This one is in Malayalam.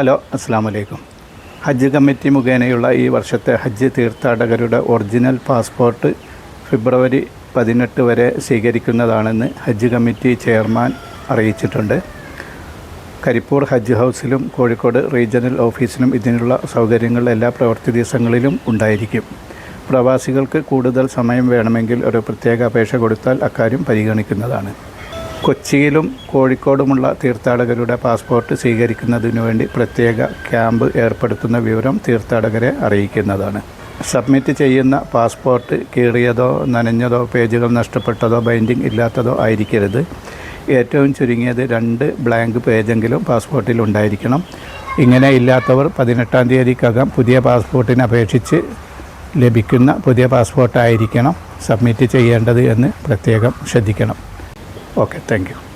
ഹലോ അസ്സാം വലൈക്കും ഹജ്ജ് കമ്മിറ്റി മുഖേനയുള്ള ഈ വർഷത്തെ ഹജ്ജ് തീർത്ഥാടകരുടെ ഒറിജിനൽ പാസ്പോർട്ട് ഫെബ്രുവരി പതിനെട്ട് വരെ സ്വീകരിക്കുന്നതാണെന്ന് ഹജ്ജ് കമ്മിറ്റി ചെയർമാൻ അറിയിച്ചിട്ടുണ്ട്. കരിപ്പൂർ ഹജ്ജ് ഹൗസിലും കോഴിക്കോട് റീജിയണൽ ഓഫീസിലും ഇതിനുള്ള സൗകര്യങ്ങൾ എല്ലാ പ്രവൃത്തി ദിവസങ്ങളിലും ഉണ്ടായിരിക്കും. പ്രവാസികൾക്ക് കൂടുതൽ സമയം വേണമെങ്കിൽ ഒരു പ്രത്യേക അപേക്ഷ കൊടുത്താൽ അക്കാര്യം പരിഗണിക്കുന്നതാണ്. കൊച്ചിയിലും കോഴിക്കോടുമുള്ള തീർത്ഥാടകരുടെ പാസ്പോർട്ട് സ്വീകരിക്കുന്നതിനു വേണ്ടി പ്രത്യേക ക്യാമ്പ് ഏർപ്പെടുത്തുന്ന വിവരം തീർത്ഥാടകരെ അറിയിക്കുന്നതാണ്. സബ്മിറ്റ് ചെയ്യുന്ന പാസ്പോർട്ട് കീറിയതോ നനഞ്ഞതോ പേജുകൾ നഷ്ടപ്പെട്ടതോ ബൈൻഡിംഗ് ഇല്ലാത്തതോ ആയിരിക്കരുത്. ഏറ്റവും ചുരുങ്ങിയത് രണ്ട് ബ്ലാങ്ക് പേജെങ്കിലും പാസ്പോർട്ടിൽ ഉണ്ടായിരിക്കണം. ഇങ്ങനെ ഇല്ലാത്തവർ പതിനെട്ടാം തീയതിക്കകം പുതിയ പാസ്പോർട്ടിന് അപേക്ഷിച്ച് ലഭിക്കുന്ന പുതിയ പാസ്പോർട്ടായിരിക്കണം സബ്മിറ്റ് ചെയ്യേണ്ടത് എന്ന് പ്രത്യേകം ശ്രദ്ധിക്കണം. Okay, thank you.